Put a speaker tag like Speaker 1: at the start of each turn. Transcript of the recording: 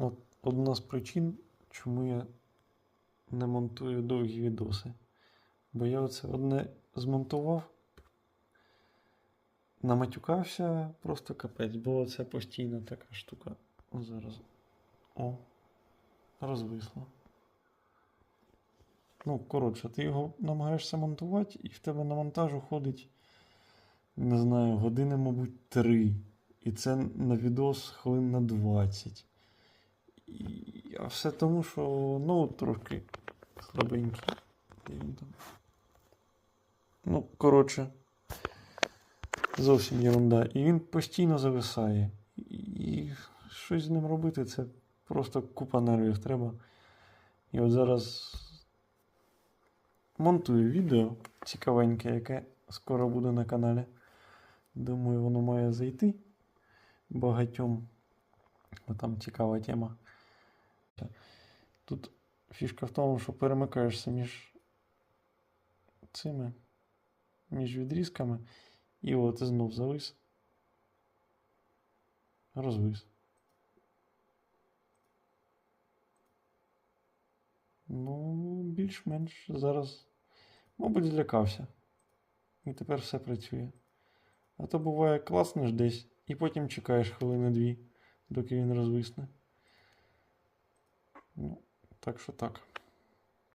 Speaker 1: От одна з причин, чому я не монтую довгі відоси. Бо я оце одне змонтував, наматюкався просто капець, бо це постійна така штука. О, зараз. О, розвисло. Ну, коротше, ти його намагаєшся монтувати, і в тебе на монтаж уходить, не знаю, години, мабуть, три. І це на відос хвилин на 20. А все тому, що ноут трошки слабенький. Ну, коротше, зовсім ерунда. І він постійно зависає. І щось з ним робити, це просто купа нервів треба. І от зараз монтую відео цікавеньке, яке скоро буде на каналі. Думаю, воно має зайти багатьом. Бо там цікава тема. Тут фішка в тому, що перемикаєшся між цими, між відрізками, і от і знов завис. Розвис. Ну, більш-менш зараз, мабуть, злякався. І тепер все працює. А то буває класнеш десь, і потім чекаєш хвилини дві, доки він розвисне. Ну, так що так.